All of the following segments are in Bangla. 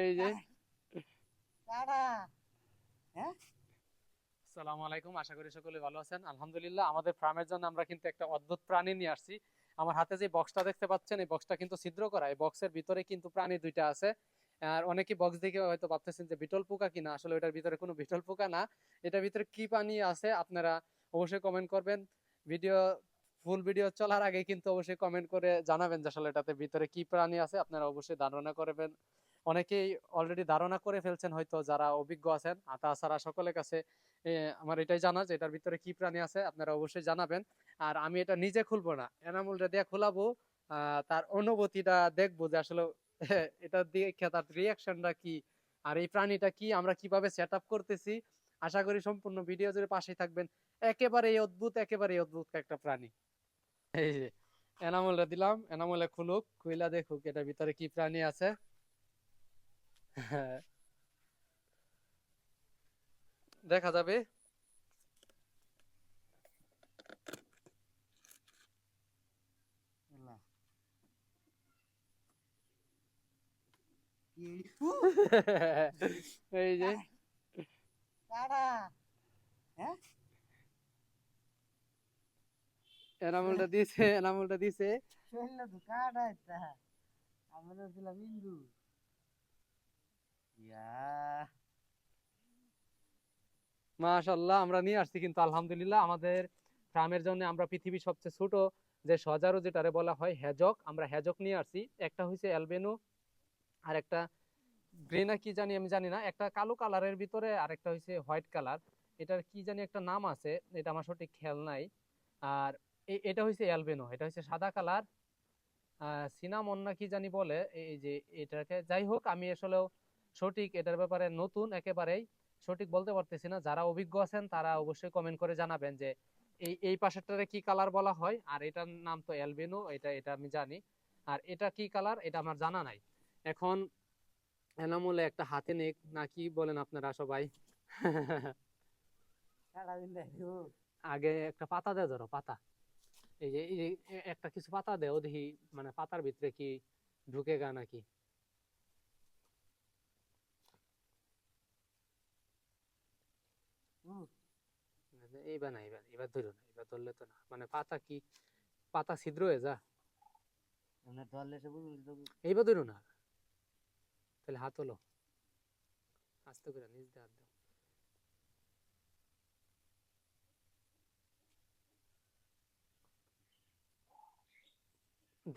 এই যে আসসালামু আলাইকুম, আশা করি সকলে ভালো আছেন। আলহামদুলিল্লাহ, আমাদের ফার্মের জন্য আমরা কিন্তু একটা অদ্ভুত প্রাণী নিয়ে আসছি। আমার হাতে যে বক্সটা দেখতে পাচ্ছেন, এই বক্সটা কিন্তু ছিদ্র করা, এই বক্সের ভিতরে কিন্তু প্রাণী দুইটা আছে। আর অনেকেই বক্স দেখে হয়তো ভাবতেছেন যে বিটল পোকা কিনা, আসলে এটার ভিতরে কোনো বিটল পোকা না। এটার ভিতরে কি পানি আছে, আপনারা অবশ্যই কমেন্ট করবেন। ভিডিও ফুল ভিডিও চলার আগে কিন্তু অবশ্যই কমেন্ট করে জানাবেন যে আসলে এটাতে ভিতরে কি প্রাণী আছে, আপনারা অবশ্যই ধারণা করবেন। অনেকেই অলরেডি ধারণা করে ফেলছেন হয়তো যারা অভিজ্ঞ আছেন। আর তাছাড়া সকলের কাছে আমার এটাই জানা যে এটার ভিতরে কি প্রাণী আছে, আপনারা অবশ্যই জানাবেন। আর আমি এটা নিজে খুলবো না, এনামুলটা দিয়ে খোলাবো তার অনুভূতিটা দেখব যে আসলে এটা দেখে তার রিয়াকশনটা কি, আর এই প্রাণীটা কি, আমরা কীভাবে সেট করতেছি। আশা করি সম্পূর্ণ ভিডিও জুড়ে পাশেই থাকবেন। একেবারে অদ্ভুত একেবারে অদ্ভুত একটা প্রাণী। এই যে এনামুলটা দিলাম এনামুলে খুলুক খুইলা দেখুক এটার ভিতরে কি প্রাণী আছে। দেখা যাবে। এই যে কারা হ্যাঁ এনামুলটা দিছে এনামুলটা দিছে শৈল তো কারা এটা আমরা ইন্দু ইয়া মাশাল্লাহ আমরা নিয়ে আসছি কিন্তু আলহামদুলিল্লাহ আমাদের জন্য আমরা পৃথিবীর সবচেয়ে ছোট যে সজারু যেটারে বলা হয় হ্যাজক আমরা হ্যাজক নিয়ে আসছি। একটা হয়েছে অ্যালবেনো আর একটা গ্রেনা কি জানি আমি জানি না একটা কালো কালারের ভিতরে আর একটা হয়েছে হোয়াইট কালার। এটার কি জানি একটা নাম আছে এটা আমার সঠিক খেয়াল নাই। আর এটা হয়েছে অ্যালবেনো এটা হচ্ছে সাদা কালার। সিনামন না কি জানি বলে এই যে এটাকে যাই হোক আমি আসলেও সঠিক এটার ব্যাপারে নতুন একেবারেই সঠিক বলতে পারতেছি না। যারা অভিজ্ঞ আছেন তারা অবশ্যই কমেন্ট করে জানাবেন যে এই এই পাশেরটারে কি কালার বলা হয়? আর এটার নাম তো অ্যালবেনো এটা এটা আমি জানি। আর এটা কি কালার? এটা আমার জানা নাই। এখন এনামুলে একটা হাতে নেক না কি বলেন আপনারা সবাই? আগে একটা পাতা দেয় ধরো পাতা। এই যে একটা কিছু পাতা দেও দেখি মানে পাতার ভিতরে কি ঢুকে গা নাকি। এইবার না এবার এবার ধরো না এবার ধরলে তো না। মানে পাতা কি পাতা ছিদ্র হয়ে যা? তো এইবার ধরো না। তাহলে হাত হলো আস্তে করে নিচ দিয়ে হাত দাও।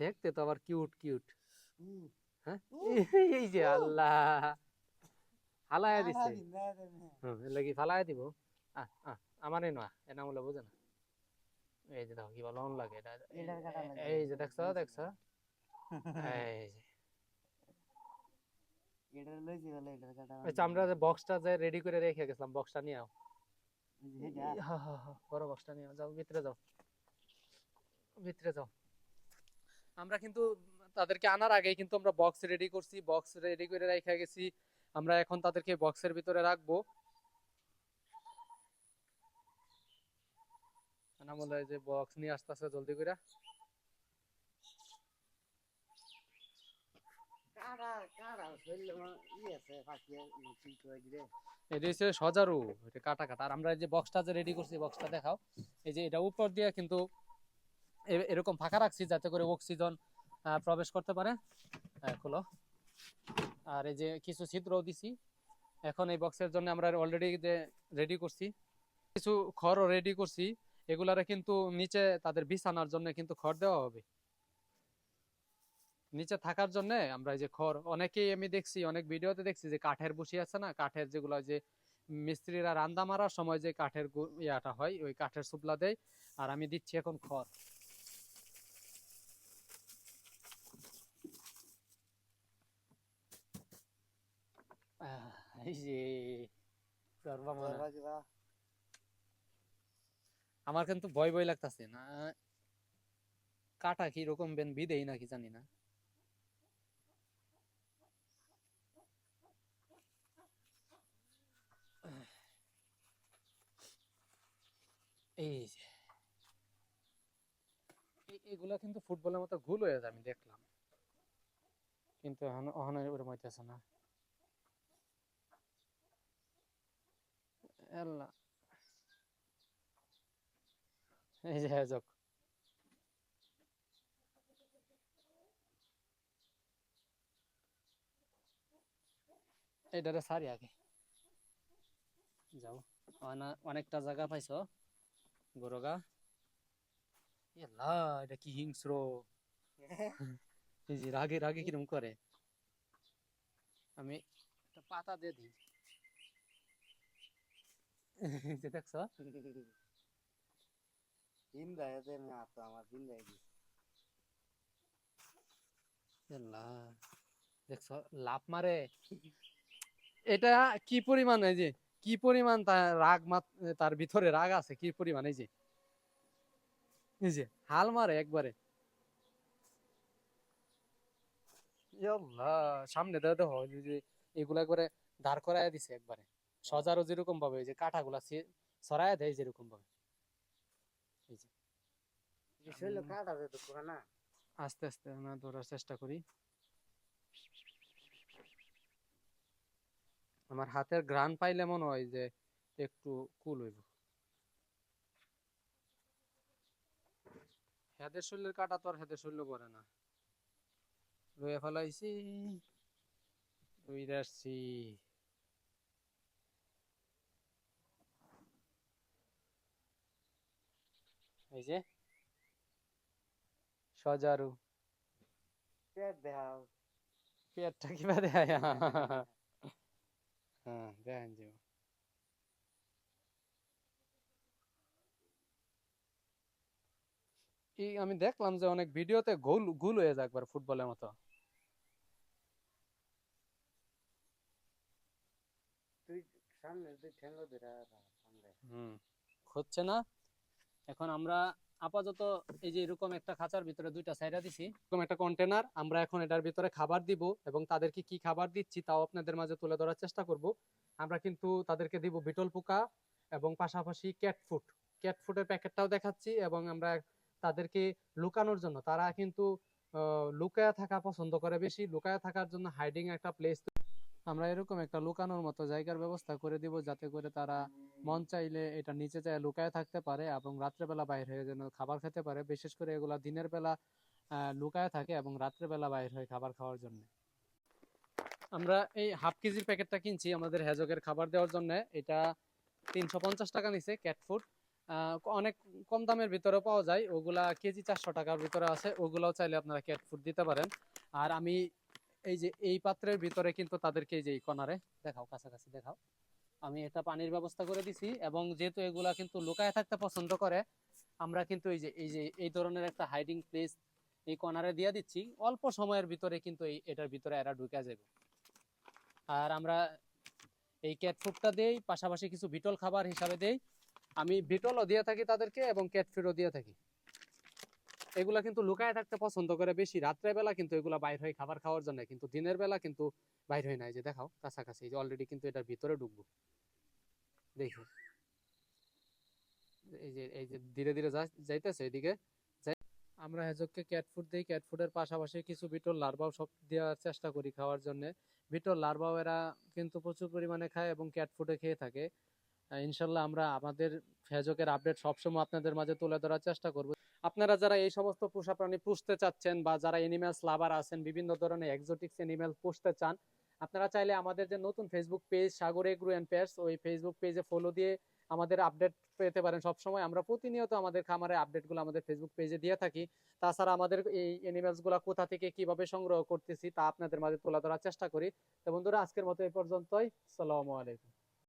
দেখতে তো আবার কিউট কিউট হ্যাঁ? এই যে আল্লাহ। হালায়া দিছে। লাগি ফালায়া দিব। আহ আহ আমারে না এনা বলে বুঝে না? এই যে দেখো কি ভালো লাগে এটা। এই যে দেখছ দেখছ? এই যে। আচ্ছা আমরা যে বক্সটা যে রেডি করে রেখে গেছিলাম বক্সটা নিয়ে আও। বড় বক্সটা নিয়ে যাও ভিতরে যাও। ভিতরে যাও। আমরা কিন্তু তাদেরকে আনার আগে কিন্তু আমরা বক্স রেডি করছি বক্স রেডি করে রেখে গেছি। আমরা এখন তাদেরকে বক্সের ভিতরে রাখব। না যে বক্স নিয়ে আসতেছে জলদি করে এটা হচ্ছে সজারু এটা কাটা কাটা। আর আমরা এই যে বক্সটা যে রেডি করছি বক্সটা দেখাও। এই যে এটা উপর দিয়ে কিন্তু এরকম ফাঁকা রাখছি যাতে করে অক্সিজেন প্রবেশ করতে পারে। খোলো। আর এই যে কিছু ছিদ্রও দিছি। এখন এই বক্সের জন্য আমরা অলরেডি রেডি করছি। কিছু খড়ও রেডি করছি। এগুলারে কিন্তু নিচে তাদের বিছানার জন্য কিন্তু খড় দেওয়া হবে। নিচে থাকার জন্য আমরা এই যে খড়, অনেকেই আমি দেখছি, অনেক ভিডিওতে দেখছি যে কাঠের বসি আছে না? কাঠের যেগুলো যে মিস্ত্রিরা রান্দা মারার সময় যে কাঠের ইয়াটা হয়, ওই কাঠের সুপলা দেয়। আর আমি দিচ্ছি এখন খড় আহ, এই যে সর্বমনা। ধরবা কিবা আমার কিন্তু ভয় ভয় লাগতাছে না? কাটা কি রকম বেন বিদেই নাকি জানি না। এই যে। এগুলা কিন্তু ফুটবলের মতো গোল হয়ে যায় আমি দেখলাম। কিন্তু ওখানে ওরম হইতেছে না। আল্লাহ। এই যে হেজক এটারে সারি আগে। যাও। অনেকটা জায়গা পাইছো, গরগা। ইয়াল্লা এটা কি হিংস্র। রাগে রাগে কিরম করে। আমি পাতা দিয়ে দিই। যে দেখছ বিন্দায় এদের না তো আমার দেখছ লাভ মারে এটা কি পরিমাণ এই যে কি পরিমাণ তার রাগ তার ভিতরে রাগ আছে কি পরিমাণ এই যে এই যে হাল মারে একবারে সামনে দেখো এগুলা একবারে দাঁড় করায় দিছে একবারে সজারও যেরকম ভাবে যে কাঁটাগুলা সরায় দেয় যেরকম ভাবে। আস্তে আস্তে আমরা ধরার চেষ্টা করি। আমার হাতের ঘ্রাণ পাইলে মনে হয় যে একটু কুল হইব। হেদের শরীরের কাটা তো আর হেদের শরীর পরে না। রয়ে ফেলাইছি রুই আসছি। এই যে সজারু। পেট দেখাও। পেটটা কিবা দেয় হ্যাঁ দেখেন যে। এই আমি দেখলাম যে অনেক ভিডিওতে গোল গোল হয়ে যায় একবার ফুটবলের মতো। তুই সামনে তুই ঠেঙ্গো ধরে হুম হচ্ছে না? এখন আমরা আপাতত এই যে এরকম একটা খাঁচার ভিতরে দুইটা সাইডা দিছি, এরকম একটা কন্টেনার আমরা এখন এটার ভিতরে খাবার দিব এবং তাদেরকে কি খাবার দিচ্ছি তাও আপনাদের মাঝে তুলে ধরার চেষ্টা করব। আমরা কিন্তু তাদেরকে দিব বিটল পোকা এবং পাশাপাশি ক্যাট ফুড ক্যাট ফুডের প্যাকেটটাও দেখাচ্ছি এবং আমরা তাদেরকে লুকানোর জন্য, তারা কিন্তু লুকায়া থাকা পছন্দ করে বেশি। লুকায়া থাকার জন্য হাইডিং একটা প্লেস আমরা এরকম একটা লুকানোর মতো জায়গার ব্যবস্থা করে দিব যাতে করে তারা মন চাইলে এটা নিচে যায় লুকায় থাকতে পারে এবং রাত্রেবেলা বাইরে হয়ে যেন খাবার খেতে পারে, বিশেষ করে এগুলা দিনের বেলা লুকায় থাকে এবং রাত্রেবেলা বাইরে হয়ে খাবার খাওয়ার জন্য। আমরা এই হাফ কেজির প্যাকেটটা কিনছি আমাদের হেজকের খাবার দেওয়ার জন্য। এটা তিনশো পঞ্চাশ টাকা নিছে ক্যাট ফুড। অনেক কম দামের ভিতরে পাওয়া যায়। ওগুলা কেজি চারশো টাকার ভিতরে আছে। ওগুলাও চাইলে আপনারা ক্যাট ফুড দিতে পারেন। আর আমি এই যে এই পাত্রের ভিতরে কিন্তু তাদেরকে যে এই কর্নারে দেখাও, কাছাকাছি দেখাও। আমি এটা পানির ব্যবস্থা করে দিছি এবং যেহেতু এগুলা কিন্তু লুকায় থাকতে পছন্দ করে, আমরা কিন্তু এই যে এই যে, এই ধরনের একটা হাইডিং প্লেস এই কর্নারে দিয়ে দিচ্ছি। অল্প সময়ের ভিতরে কিন্তু এই, এটার ভিতরে এরা ঢুকে যাবে। আর আমরা এই ক্যাট ফুডটা দেই, পাশাপাশি কিছু বিটল খাবার হিসাবে দেই। আমি বিটলও দিয়ে থাকি তাদেরকে এবং ক্যাট ফুডও দিয়ে থাকি। এগুলা কিন্তু লুকায় থাকতে পছন্দ করে বেশি। রাত্রের বেলা কিন্তু এগুলা বাইর হয় খাবার খাওয়ার জন্য কিন্তু দিনের বেলা কিন্তু বাইর হয় না। এই যে দেখাও, কাছাকাছি যে অলরেডি কিন্তু এটার ভিতরে ঢুকবো। দেখো। এই যে এই যে ধীরে ধীরে যাইতেছে এদিকে। আমরা হেজককে ক্যাট ফুড দিই। ক্যাট ফুডের পাশাপাশি কিছু বিটল লার্ভাও সব দেওয়ার চেষ্টা করি খাওয়ার জন্য। বিটল লার্ভাও এরা কিন্তু প্রচুর পরিমাণে খায় এবং ক্যাট ফুডে খেয়ে থাকে। ইনশাল্লাহ আমরা আমাদের হেজকের আপডেট সবসময় আপনাদের মাঝে তুলে ধরার চেষ্টা করব। আপনারা যারা এই সমস্ত পোষা প্রাণী পুষতে চাচ্ছেন বা যারা এনিম্যালস লাভার আছেন, বিভিন্ন ধরনের এক্সোটিক্স এনিম্যাল পুষতে চান, আপনারা চাইলে আমাদের যে নতুন Facebook page Sagar agro and pears ওই ফেসবুক পেজে ফলো দিয়ে আমাদের আপডেট পেতে পারেন। সবসময় আমরা প্রতিনিয়ত আমাদের খামারের আপডেটগুলো আমাদের ফেসবুক পেজে দিয়ে থাকি। তাছাড়া আমাদের এই এনিম্যালসগুলা কোথা থেকে কীভাবে সংগ্রহ করতেছি তা আপনাদের মাঝে তুলে ধরার চেষ্টা করি। তো বন্ধুরা, আজকের মতো এই পর্যন্তই। সালামু আলাইকুম।